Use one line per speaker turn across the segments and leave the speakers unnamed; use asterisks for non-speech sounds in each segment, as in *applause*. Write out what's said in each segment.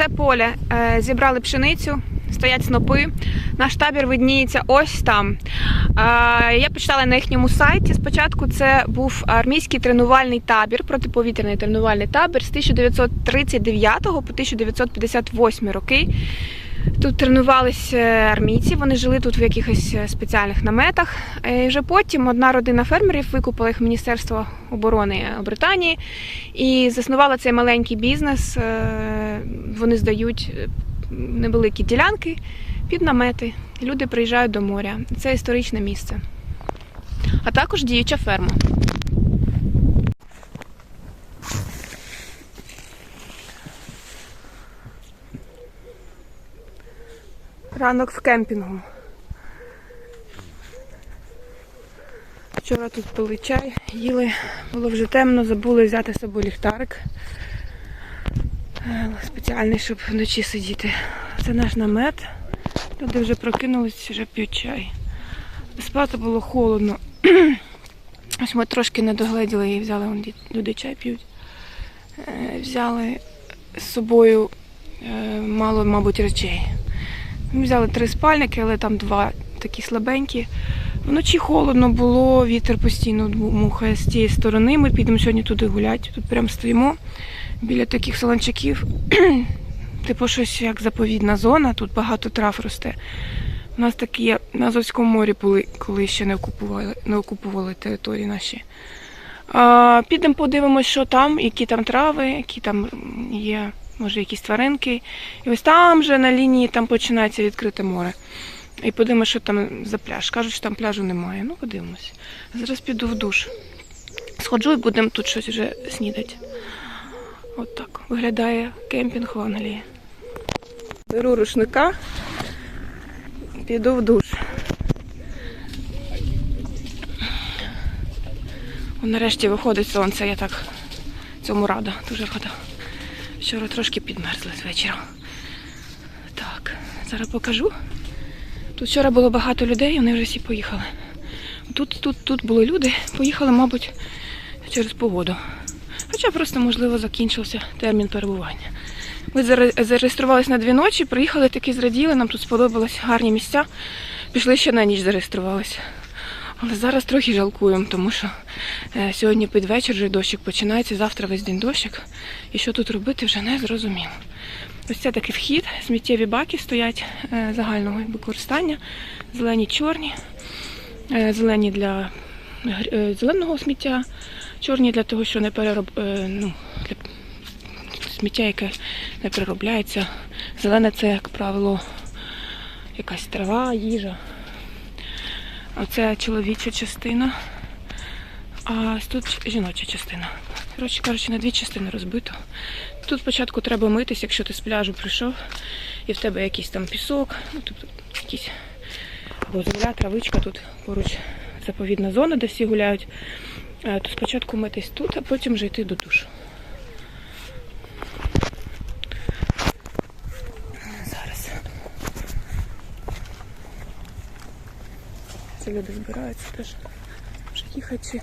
Оце поле. Е, Зібрали пшеницю, стоять снопи. Наш табір видніється ось там. Е, Я почитала на їхньому сайті. Спочатку це був армійський тренувальний табір, протиповітряний тренувальний табір з 1939 по 1958 роки. Тут тренувалися армійці, вони жили тут в якихось е, спеціальних наметах. Е, І вже потім одна родина фермерів викупила їх Міністерство оборони Британії і заснувала цей маленький бізнес. Е, Вони здають невеликі ділянки під намети. Люди приїжджають до моря. Це історичне місце. А також діюча ферма. Ранок в кемпінгу. Вчора тут пили чай, їли, було вже темно, забули взяти з собою ліхтарик. Е, Спеціальний, щоб вночі сидіти. Це наш намет. Люди вже прокинулись, вже п'ють чай. Спати було холодно. *clears throat* Ось ми трошки не догледіли і взяли, вон люди чай п'ють. Е, Взяли з собою е, мало, мабуть, речей. Ми взяли три спальники, але там два такі слабенькі. Вночі холодно було, вітер постійно мухає з тієї сторони. Ми підемо сьогодні туди гуляти. Тут прямо стоїмо біля таких солончаків. *clears throat* Типу щось як заповідна зона, тут багато трав росте. У нас такі є на Азовському морі були, коли ще не окупували, не окупували території наші. А, підемо подивимось, що там, які там трави, які там є, може, якісь тваринки. І ось там же на лінії там починається відкрите море. І подивимось, що там за пляж. Кажуть, що там пляжу немає. Ну, подивимось. Зараз піду в душ. Сходжу і будемо тут щось вже снідати. От так виглядає кемпінг в Англії. Беру рушника, піду в душ. Нарешті виходить сонце, я так цьому рада, дуже рада. Вчора трошки підмерзли з вечора. Так, зараз покажу. Тут вчора було багато людей, вони вже всі поїхали. Тут, тут, тут були люди, поїхали, мабуть, через погоду. Хоча просто, можливо, закінчився термін перебування. Ми зареєструвалися на дві ночі, приїхали таки зраділи, нам тут сподобались гарні місця. Пішли ще на ніч зареєструвалися. Але зараз трохи жалкуємо, тому що е, сьогодні під вечір вже дощик починається, завтра весь день дощик. І що тут робити, вже не зрозуміло. Ось це такий вхід, сміттєві баки стоять е, загального використання, зелені чорні, е, зелені для зеленого сміття, чорні для того, що не перероб... ну, для сміття, яке не переробляється. Зелене це, як правило, якась трава, їжа. Оце чоловіча частина, а тут жіноча частина. Коротше кажучи, на дві частини розбито. Тут спочатку треба митись, якщо ти з пляжу прийшов і в тебе якийсь там пісок, ну тобто якісь або земля, травичка тут поруч заповідна зона, де всі гуляють. Е, То спочатку митись тут, а потім вже йти до душу. Це люди збираються теж вже їхати.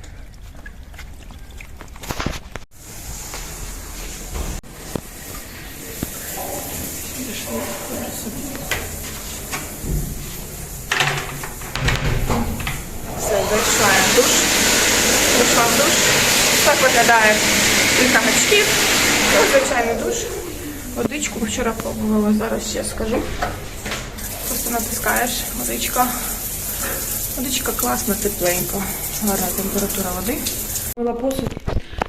Все, зайшла душ. Зайшла в душ. Так виглядає кілька гачків. Звичайний душ. Водичку вчора пробувала, зараз ще скажу. Просто натискаєш водичка. Водичка класна, тепленька. Гарна температура води. Мила посуд.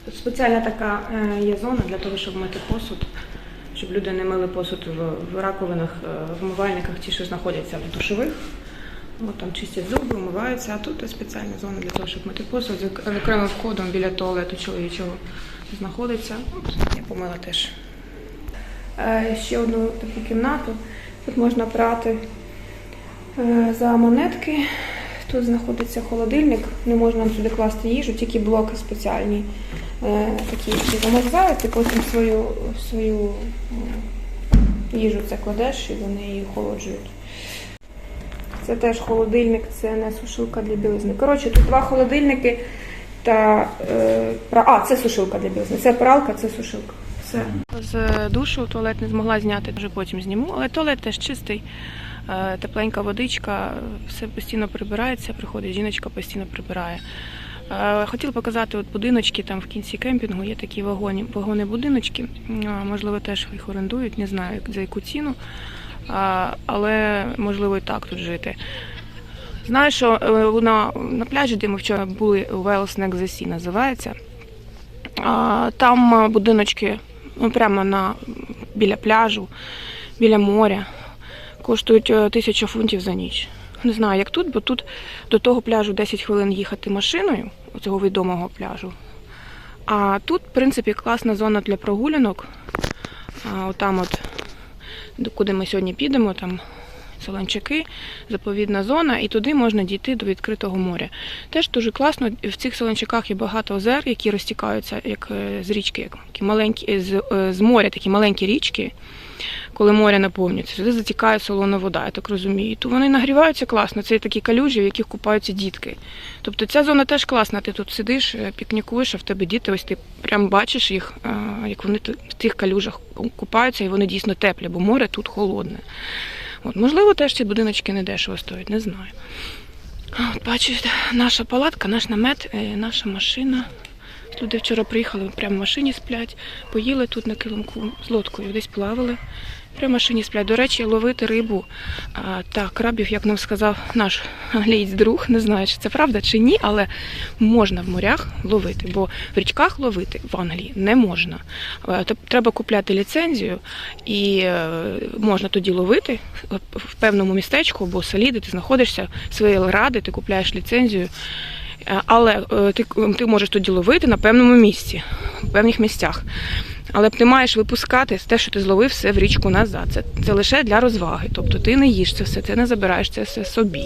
Тут спеціальна така е, є зона для того, щоб мити посуд, щоб люди не мили посуд в, раковинах, е, в умивальниках, ті, що знаходяться в душових. От там чистять зуби, умиваються, а тут спеціальна зона для того, щоб мити посуд. з окремим входом біля туалету чоловічого знаходиться. От, я помила теж. Е, Ще одну таку кімнату. Тут можна прати за монетки. Тут знаходиться холодильник, не можна сюди класти їжу, тільки блоки спеціальні, е, такі, які замерзають, ти потім свою, свою їжу це кладеш і вони її охолоджують. Це теж холодильник, це не сушилка для білизни. Коротше, тут два холодильники та е. А, це сушилка для білизни. Це пралка, це сушилка. Все. З душу туалет не змогла зняти, вже потім зніму, але туалет теж чистий. Е, Тепленька водичка, все постійно прибирається, приходить жіночка, постійно прибирає. Е, Хотіла показати от будиночки там в кінці кемпінгу. Є такі вагоні, вагони будиночки. Можливо, теж їх орендують, не знаю за яку ціну, але можливо і так тут жити. Знаю, що е, на, на пляжі, де ми вчора були, Wales Next the Sea називається. Там будиночки ну, прямо на, біля пляжу, біля моря. Коштують тисяча тисячу фунтів за ніч. Не знаю, як тут, бо тут до того пляжу 10 хвилин їхати машиною, цього відомого пляжу. А тут, в принципі, класна зона для прогулянок. А, отам от, куди ми сьогодні підемо, там Солончаки, заповідна зона, і туди можна дійти до відкритого моря. Теж дуже класно. В цих Солончаках є багато озер, які розтікаються як е, з річки, як маленькі е, з, е, з моря, такі маленькі річки. Коли море наповнюється, сюди затікає солона вода, я так розумію. То вони нагріваються класно. Це такі калюжі, в яких купаються дітки. Тобто ця зона теж класна. Ти тут сидиш, пікнікуєш, а в тебе діти, ось ти прям бачиш їх, як вони в тих калюжах купаються, і вони дійсно теплі, бо море тут холодне. От, можливо, теж ці будиночки не дешево стоять, не знаю. От, бачите, наша палатка, наш намет, е, наша машина. Люди вчора приїхали, прямо в машині сплять, поїли тут на килимку з лодкою, десь плавали. В машині сплять. До речі, ловити рибу та крабів, як нам сказав наш англієць друг, не знаю, чи це правда чи ні, але можна в морях ловити, бо в річках ловити в Англії не можна. Е, то Треба купляти ліцензію, і е, можна тоді ловити в певному містечку або селі, де ти знаходишся, своєї ради, ти купляєш ліцензію. Але е, ти, ти можеш тоді ловити на певному місці, в певних місцях. Але ти маєш випускати те, що ти зловив, все в річку назад. Це, це лише для розваги. Тобто ти не їш це все, ти не забираєш це все собі.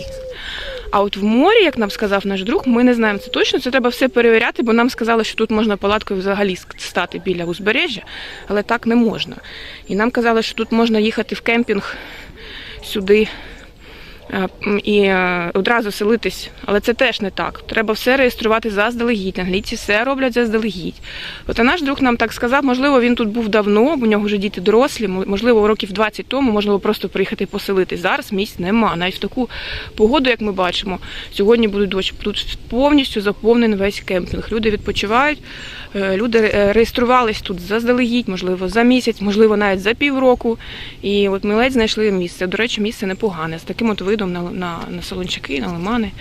А от в морі, як нам сказав наш друг, ми не знаємо це точно. Це треба все перевіряти, бо нам сказали, що тут можна палаткою взагалі стати біля узбережжя, але так не можна. І нам казали, що тут можна їхати в кемпінг сюди і е, одразу селитись, але це теж не так. Треба все реєструвати заздалегідь. Англійці все роблять заздалегідь. От а наш друг нам так сказав, можливо, він тут був давно, у нього вже діти дорослі, можливо, років 20 тому було просто приїхати і поселитись. Зараз місць нема. Навіть в таку погоду, як ми бачимо, сьогодні буде дощ. Тут повністю заповнений весь кемпінг. Люди відпочивають, е, люди е, реєструвались тут заздалегідь, можливо, за місяць, можливо, навіть за півроку. І от ми ледь знайшли місце. До речі, місце непогане, з таким от видом на, на, на солончаки, на лимани.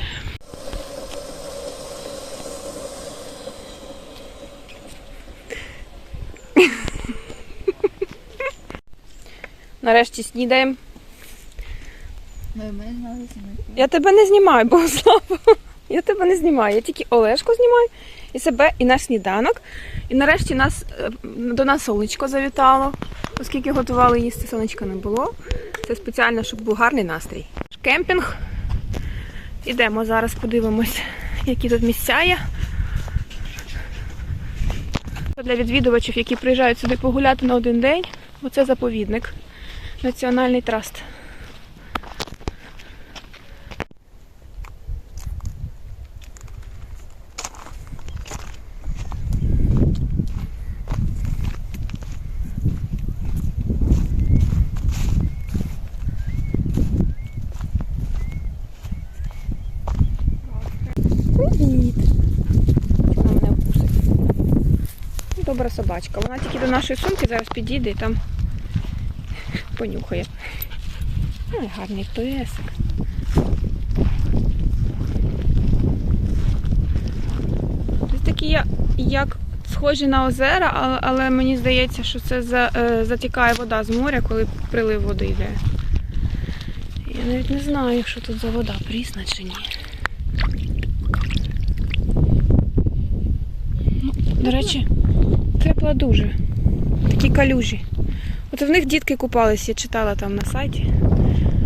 Нарешті снідаємо. Я тебе не знімаю, Богослава. Я тебе не знімаю. Я тільки Олешку знімаю і себе, і наш сніданок. І нарешті нас, е, до нас сонечко завітало, оскільки готували їсти, сонечка не було. Це спеціально, щоб був гарний настрій. Кемпінг. Ідемо зараз, подивимось, які тут місця є. Для відвідувачів, які приїжджають сюди погуляти на один день, оце заповідник, національний траст. Привіт. Вона мене вкусить. Ну, Добра собачка. Вона тільки до нашої сумки зараз підійде і там понюхає. Ай, гарний песик. Ось такі як схожі на озера, але, але мені здається, що це за, е, затікає вода з моря, коли прилив води йде. Я навіть не знаю, що тут за вода, прісна чи ні. Ну, До речі, тепла дуже. Такі калюжі. От в них дітки купались, я читала там на сайті.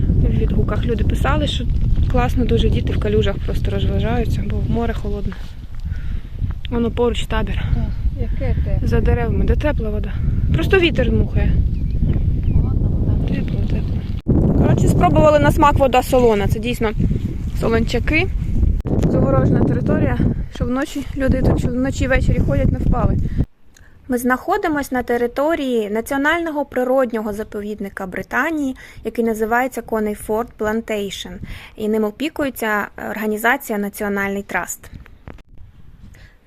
В відгуках люди писали, що класно дуже діти в калюжах просто розважаються, бо море холодне. Воно поруч табір.
Яке те?
За деревами, де тепла вода. Просто вітер дмухає. Тепло, тепло. Коротше, спробували на смак вода солона. Це дійсно солончаки. Загорожена територія, що вночі люди тут вночі ввечері ходять, не впали.
Ми знаходимося на території національного природнього заповідника Британії, який називається Конейфорд Плантейшн, і ним опікується організація Національний траст.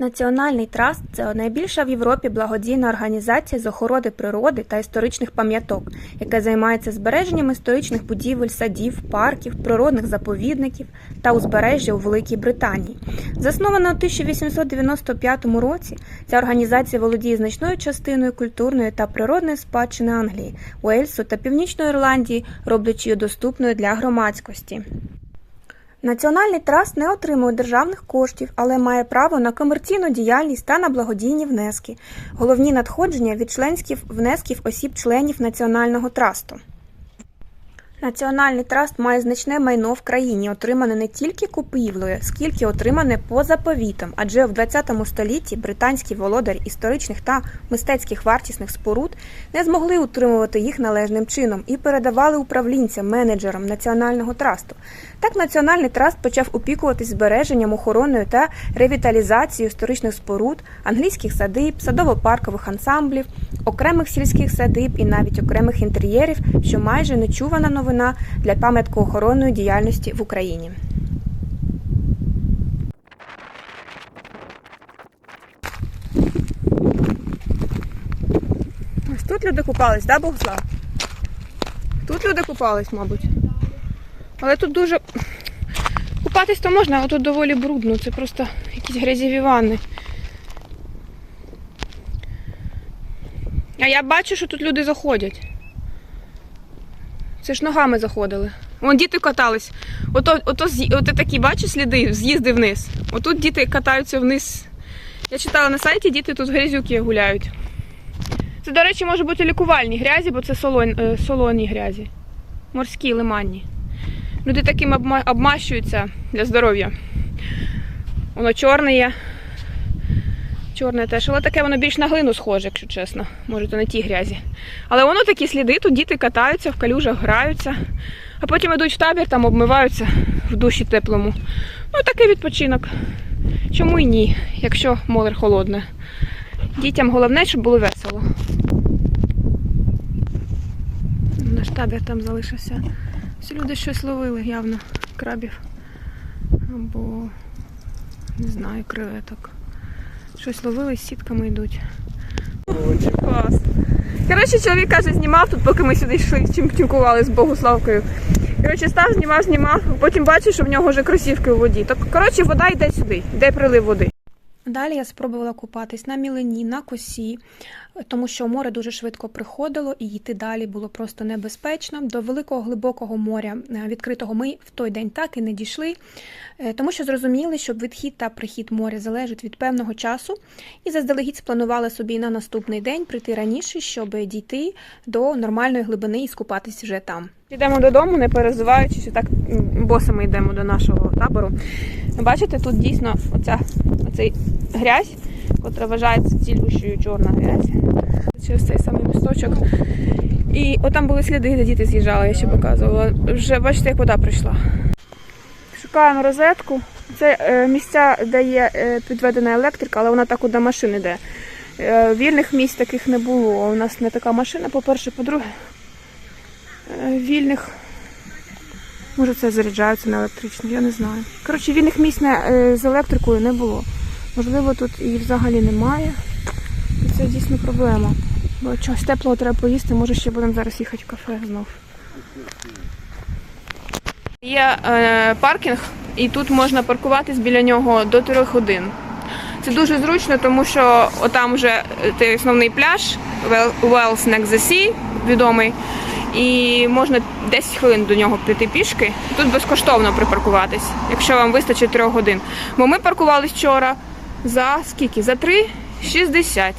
Національний траст це найбільша в Європі благодійна організація з охорони природи та історичних пам'яток, яка займається збереженням історичних будівель, садів, парків, природних заповідників та узбережжя у Великій Британії. Заснована у 1895 році, ця організація володіє значною частиною культурної та природної спадщини Англії, Уельсу та Північної Ірландії, роблячи її доступною для громадськості. Національний траст не отримує державних коштів, але має право на комерційну діяльність та на благодійні внески. Головні надходження від членських внесків осіб-членів Національного трасту. Національний траст має значне майно в країні, отримане не тільки купівлею, скільки отримане по заповітам, адже в ХХ столітті британські володарі історичних та мистецьких вартісних споруд не змогли утримувати їх належним чином і передавали управлінцям, менеджерам національного трасту. Так Національний траст почав опікуватись збереженням, охороною та ревіталізацією історичних споруд, англійських садиб, садово-паркових ансамблів, окремих сільських садиб і навіть окремих інтер'єрів, що майже нечувана новина для пам'яткоохоронної діяльності в Україні.
Ось тут люди купались, да, Богослав? Тут люди купались, мабуть. Але тут дуже. Купатись то можна, а тут доволі брудно. Це просто якісь грязєві ванни. А я бачу, що тут люди заходять. Це ж ногами заходили. Вон діти катались. Ото, ото, ото такі, бачиш, сліди, з'їзди вниз. Отут діти катаються вниз. Я читала на сайті, діти тут грязюки гуляють. Це, до речі, може бути лікувальні грязі, бо це солон, е, солоні грязі. Морські, лиманні. Люди таким обма- обмащуються для здоров'я. Воно чорне є. Чорне теж, але таке воно більш на глину схоже, якщо чесно. Може, то не ті грязі. Але воно такі сліди, тут діти катаються, в калюжах граються, а потім йдуть в табір, там обмиваються в душі теплому. Ну, такий відпочинок. Чому й ні, якщо море холодне. Дітям головне, щоб було весело. Наш табір там залишився. Всі люди щось ловили явно крабів. Або не знаю, креветок. Щось ловили сітками йдуть. Клас. Коротше, чоловік каже, знімав тут, поки ми сюди йшли, чим тінкували з Богославкою. Коротше, став, знімав, знімав, потім бачив, що в нього вже кросівки у воді. Так, коротше, вода йде сюди, йде прилив води.
Далі я спробувала купатись на мілині, на косі, тому що море дуже швидко приходило і йти далі було просто небезпечно. До великого глибокого моря е, відкритого ми в той день так і не дійшли, е, тому що зрозуміли, що відхід та прихід моря залежить від певного часу, і заздалегідь спланували собі на наступний день прийти раніше, щоб дійти до нормальної глибини і скупатись вже там.
Йдемо додому, не перезуваючись, так босами йдемо до нашого табору. Бачите, тут дійсно оця, оцей грязь, котра вважається цілющою чорна грязь. Через цей самий місточок. І отам були сліди, де діти з'їжджали, я ще показувала. Вже бачите, як вода прийшла. Шукаємо розетку. Це е, місця, де є е, підведена електрика, але вона так до машин йде. Е, вільних місць таких не було. У нас не така машина, по-перше, по-друге. Е, вільних. Може це заряджаються на електричну, я не знаю. Коротше, вільних місць е, з електрикою не було. Можливо, тут і взагалі немає. І це дійсно проблема. Бо чогось теплого треба поїсти, може ще будемо зараз їхати в кафе знов. Є е, паркінг, і тут можна паркуватись біля нього до 3 годин. Це дуже зручно, тому що отам вже е, той основний пляж Well- Wells Next the Sea, відомий. І можна 10 хвилин до нього піти пішки. Тут безкоштовно припаркуватись, якщо вам вистачить 3 годин. Бо ми паркувались вчора за скільки? За 3,60.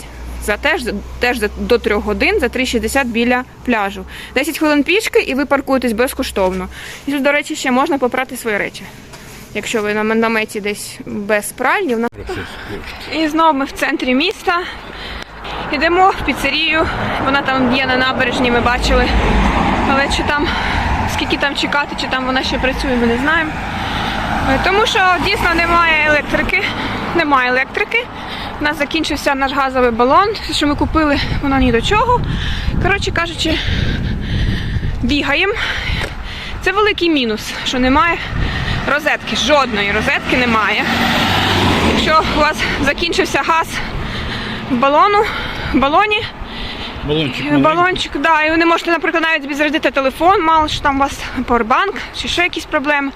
За теж, теж до 3 годин за 3,60 біля пляжу. 10 хвилин пішки і ви паркуєтесь безкоштовно. І тут, до речі, ще можна попрати свої речі. Якщо ви на наметі десь без пральні. в нас- І знову ми в центрі міста. Йдемо в піцерію. Вона там є на набережні, ми бачили. Але чи там, скільки там чекати, чи там вона ще працює, ми не знаємо. Е, Тому що дійсно немає електрики. Немає електрики. У нас закінчився наш газовий балон, що ми купили, воно ні до чого. Коротше кажучи, бігаємо. Це великий мінус, що немає розетки. Жодної розетки немає. Якщо у вас закінчився газ в балону, балоні,
Балончик.
балончик, да, і ви не можете, наприклад, навіть зарядити телефон, мало що там у вас поwerbank чи ще якісь проблеми.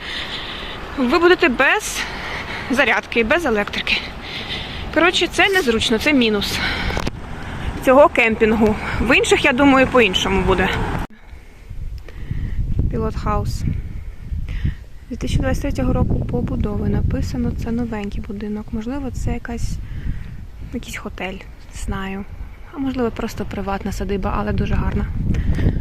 Ви будете без зарядки, без електрики. Коротше, це незручно, це мінус цього кемпінгу. В інших, я думаю, по-іншому буде. Пілот хаус. 2023 року побудови. Написано, це новенький будинок. Можливо, це якась, якийсь готель, знаю. А можливо, просто приватна садиба, але дуже гарна.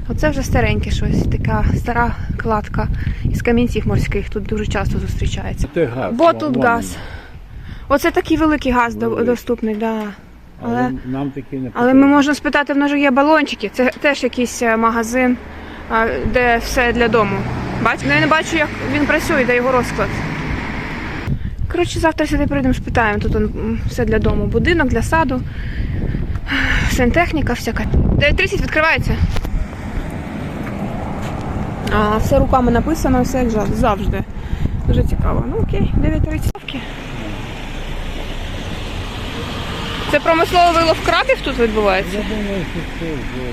Оце вже стареньке щось, така стара кладка із камінців морських. Тут дуже часто зустрічається.
Це газ.
Бо тут
вон
газ. Оце такий великий газ
Великий.
доступний, да.
Але,
Але,
нам такі не
але ми можемо спитати, в нас же є балончики. Це теж якийсь е, магазин, де все для дому. Бач? Ну, я не бачу, як він працює, де його розклад. Коротше, завтра сюди прийдемо, спитаємо. Тут он, все для дому. Будинок для саду, сантехніка всяка. 9.30 відкривається. А, все руками написано, все як завжди. Дуже цікаво. Ну окей, 9.30. Це промисловий вилов крабів тут відбувається?
Я думаю, що це вже.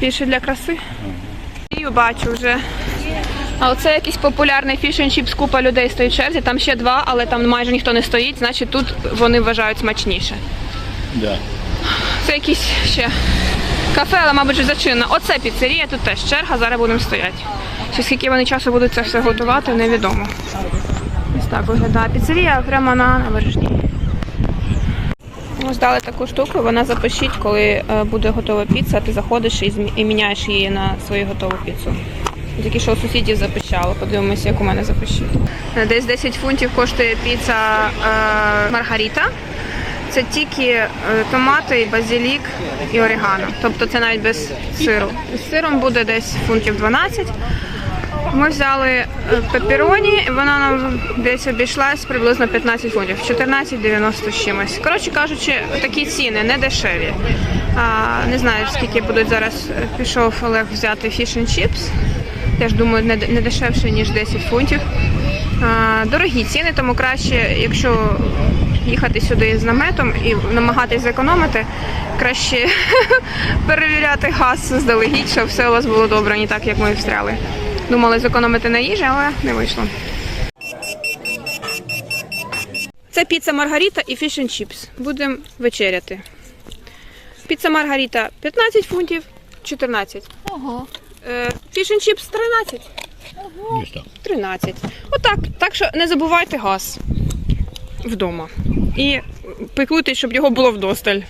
Більше для краси. І бачу вже. А оце якийсь популярний фішн чіпс, купа людей стоїть в черзі, там ще два, але там майже ніхто не стоїть, значить тут вони вважають смачніше.
Да.
Це якісь ще кафе, але, мабуть, вже зачинено. Оце піцерія, тут теж черга, зараз будемо стояти. Чи скільки вони часу будуть це все готувати, невідомо. Ось так виглядає піцерія прямо на набережній. Ось дали таку штуку, вона запишіть, коли е, буде готова піца, ти заходиш і, міняєш її на свою готову піцу. Тільки що у сусідів запищало, подивимося, як у мене запишіть. Е, Десь 10 фунтів коштує піца е, Маргарита. Це тільки е, томати, базилік і орегано. Тобто це навіть без сиру. З сиром буде десь фунтів 12. Ми взяли е, пеппероні, і вона нам десь обійшлась приблизно 15 фунтів, 14,90 з чимось. Коротше кажучи, такі ціни не дешеві. А, не знаю, скільки будуть зараз. е, Пішов Олег взяти and chips. Теж думаю, не дешевше, ніж 10 фунтів. Дорогі ціни, тому краще, якщо їхати сюди з наметом і намагатись зекономити, краще *laughs* перевіряти газ заздалегідь, щоб все у вас було добре, не так, як ми встряли. Думали зекономити на їжі, але не вийшло. Це піца Маргарита і фіш and чіпс. Будемо вечеряти. Піца Маргарита 15 фунтів, 14.
Ого.
Фіш and чіпс 13.
Так.
13. Отак. Так що не забувайте газ вдома. І пекуйтесь, щоб його було вдосталь.